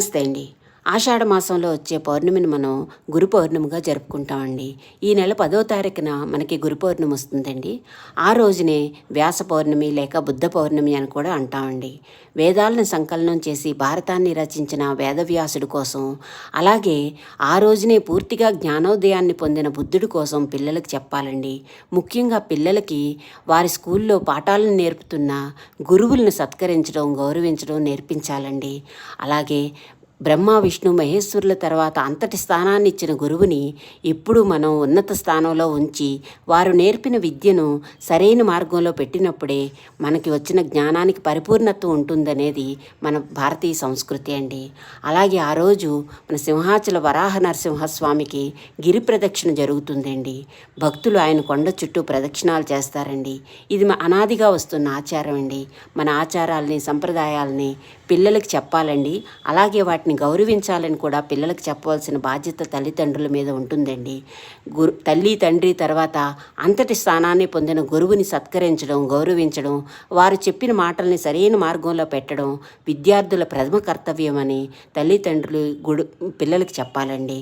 నమస్తే అండి ఆషాఢ మాసంలో వచ్చే పౌర్ణమిని మనం గురు పౌర్ణమిగా జరుపుకుంటామండి. ఈ నెల పదో తారీఖున మనకి గురు పౌర్ణమి వస్తుందండి. ఆ రోజునే వ్యాస పౌర్ణమి లేక బుద్ధ పౌర్ణమి అని కూడా అంటామండి. వేదాలను సంకలనం చేసి భారతాన్ని రచించిన వేదవ్యాసుడి కోసం అలాగే ఆ రోజునే పూర్తిగా జ్ఞానోదయాన్ని పొందిన బుద్ధుడి కోసం పిల్లలకు చెప్పాలండి. ముఖ్యంగా పిల్లలకి వారి స్కూల్లో పాఠాలను నేర్పుతున్న గురువులను సత్కరించడం గౌరవించడం నేర్పించాలండి. అలాగే బ్రహ్మ విష్ణు మహేశ్వరుల తర్వాత అంతటి స్థానాన్ని ఇచ్చిన గురువుని ఎప్పుడూ మనం ఉన్నత స్థానంలో ఉంచి వారు నేర్పిన విద్యను సరైన మార్గంలో పెట్టినప్పుడే మనకి వచ్చిన జ్ఞానానికి పరిపూర్ణత్వం ఉంటుందనేది మన భారతీయ సంస్కృతి అండి. అలాగే ఆ రోజు మన సింహాచల వరాహ నరసింహస్వామికి గిరి ప్రదక్షిణ జరుగుతుందండి. భక్తులు ఆయన కొండ చుట్టూ ప్రదక్షిణాలు చేస్తారండి. ఇది అనాదిగా వస్తున్న ఆచారం అండి. మన ఆచారాలని సంప్రదాయాలని పిల్లలకి చెప్పాలండి. అలాగే వాటిని వాటిని గౌరవించాలని కూడా పిల్లలకు చెప్పవలసిన బాధ్యత తల్లిదండ్రుల మీద ఉంటుందండి. గురు తల్లి తండ్రి తర్వాత అంతటి స్థానాన్ని పొందిన గురువుని సత్కరించడం గౌరవించడం వారు చెప్పిన మాటల్ని సరైన మార్గంలో పెట్టడం విద్యార్థుల ప్రథమ కర్తవ్యమని తల్లిదండ్రులు గుడు పిల్లలకు చెప్పాలండి.